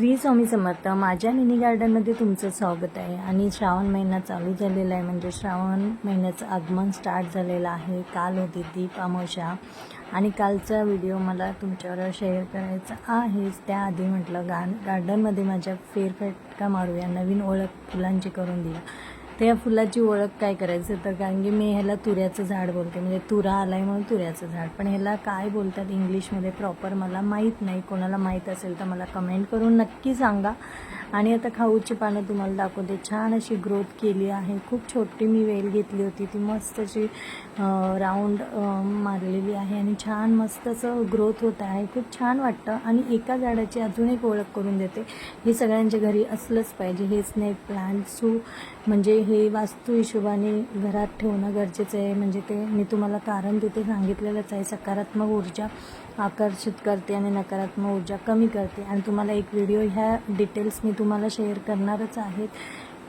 श्री स्वामी समर्थ माझ्या मिनी गार्डनमध्ये तुमचं स्वागत आहे. आणि श्रावण महिना चालू झालेला आहे म्हणजे श्रावण महिन्याचं आगमन स्टार्ट झालेलं आहे. काल होती दीप अमावस्या. आणि कालचा व्हिडिओ मला तुमच्यावर शेअर करायचा आहेच त्याआधी म्हटलं गा गार्डनमध्ये माझ्या फेरफटका मारूया नवीन ओळख फुलांची करून दिला. तर या फुलाची ओळख काय करायचं? तर कारण की मी ह्याला तुऱ्याचं झाड बोलते. म्हणजे तुरा आला आहे म्हणून तुऱ्याचं झाड. पण ह्याला काय बोलतात इंग्लिशमध्ये? प्रॉपर मला माहीत नाही. कोणाला माहीत असेल तर मला कमेंट करून नक्की सांगा. आणि आता खाऊची पानं तुम्हाला दाखवते. छान अशी ग्रोथ केली आहे. खूप छोटी मी वेल घेतली होती. ती मस्त अशी राऊंड मारलेली आहे आणि छान मस्त असं ग्रोथ होत आहे. खूप छान वाटतं आणि एका झाडाची अजून एक ओळख करून देते. हे सगळ्यांच्या घरी असलंच पाहिजे. हे स्नेक प्लांट सू म्हणजे हे वास्तू हिशोबाने घरात ठेवणं गरजेचं आहे. म्हणजे ते मी तुम्हाला कारण तिथे सांगितलेलंच आहे. सकारात्मक ऊर्जा आकर्षित करते आणि नकारात्मक ऊर्जा कमी करते. आणि तुम्हाला एक व्हिडिओ ह्या डिटेल्स मी तुम्हाला शेअर करणारच आहेत.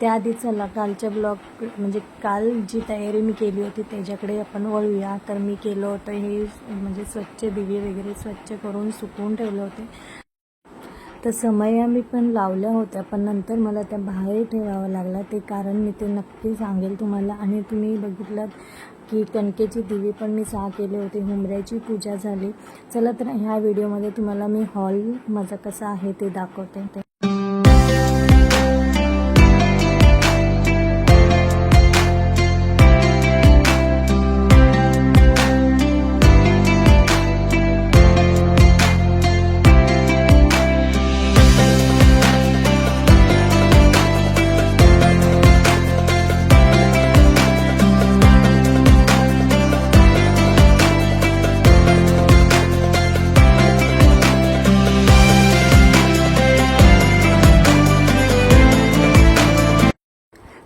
त्याआधी चला कालच्या ब्लॉग म्हणजे काल जी तयारी मी केली होती त्याच्याकडे आपण वळूया. तर मी केलं होतं हे म्हणजे स्वच्छ दिवे वगैरे स्वच्छ करून सुकवून ठेवले होते. तर समया मी पण लावल्या होत्या पण नंतर मला त्या बाहेर ठेवावं लागला. ते कारण मी ते नक्की सांगेल तुम्हाला. आणि तुम्ही बघितलं की कणकेची दिवी पण मी सहा केले होते हुमऱ्याची पूजा झाली. चला तर ह्या व्हिडिओमध्ये तुम्हाला मी हॉल माझा कसा आहे ते दाखवते.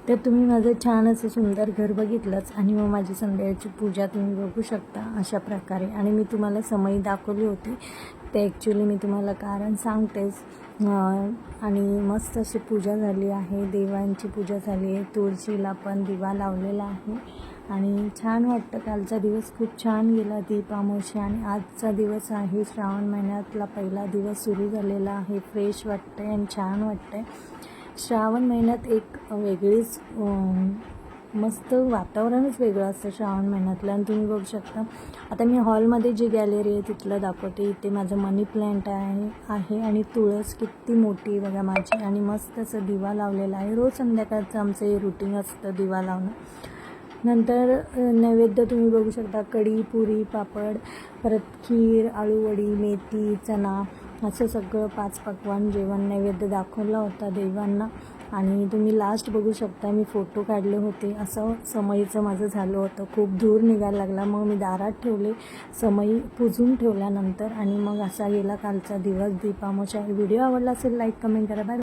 तर तुम्ही माझं छान असं सुंदर घर बघितलंच आणि मग माझी संध्याची पूजा तुम्ही बघू शकता अशा प्रकारे. आणि मी तुम्हाला समयी दाखवली होती. ते ॲक्च्युली मी तुम्हाला कारण सांगतेच. आणि मस्त अशी पूजा झाली आहे. देवांची पूजा झाली आहे. तुळशीला पण दिवा लावलेला आहे. आणि छान वाटतं. कालचा दिवस खूप छान गेला दीप आणि आजचा दिवस आहे. श्रावण महिन्यातला पहिला दिवस सुरू झालेला आहे. फ्रेश वाटतं आहे आणि छान वाटतं आहे श्रावण महिन्यात एक वेगळीच मस्त वातावरणच वेगळं असतं श्रावण महिन्यातलं आणि तुम्ही बघू शकता. आता मी हॉलमध्ये जी गॅलरी आहे तिथलं दाखवते. इथे माझं मनी प्लॅन्ट आहे आहे आणि तुळस किती मोठी बघा माझी. आणि मस्त असं दिवा लावलेला आहे. रोज संध्याकाळचं आमचं हे रुटीन असतं दिवा लावणं. नंतर नैवेद्य तुम्ही बघू शकता. कढी पुरी पापड परत खीर आळूवडी मेथी चणा असं सगळं पाच पकवान जेवण नैवेद्य दाखवला होता देवांना. आणि तुम्ही लास्ट बघू शकता मी फोटो काढले होते. असं समईचं माझं झालं होतं. खूप धूर निघायला लागला. मग मी दारात ठेवले. समई पुजून ठेवल्यानंतर आणि मग असा गेला कालचा दिवस. दीपामोच्या व्हिडिओ आवडला असेल लाईक कमेंट करा. बाय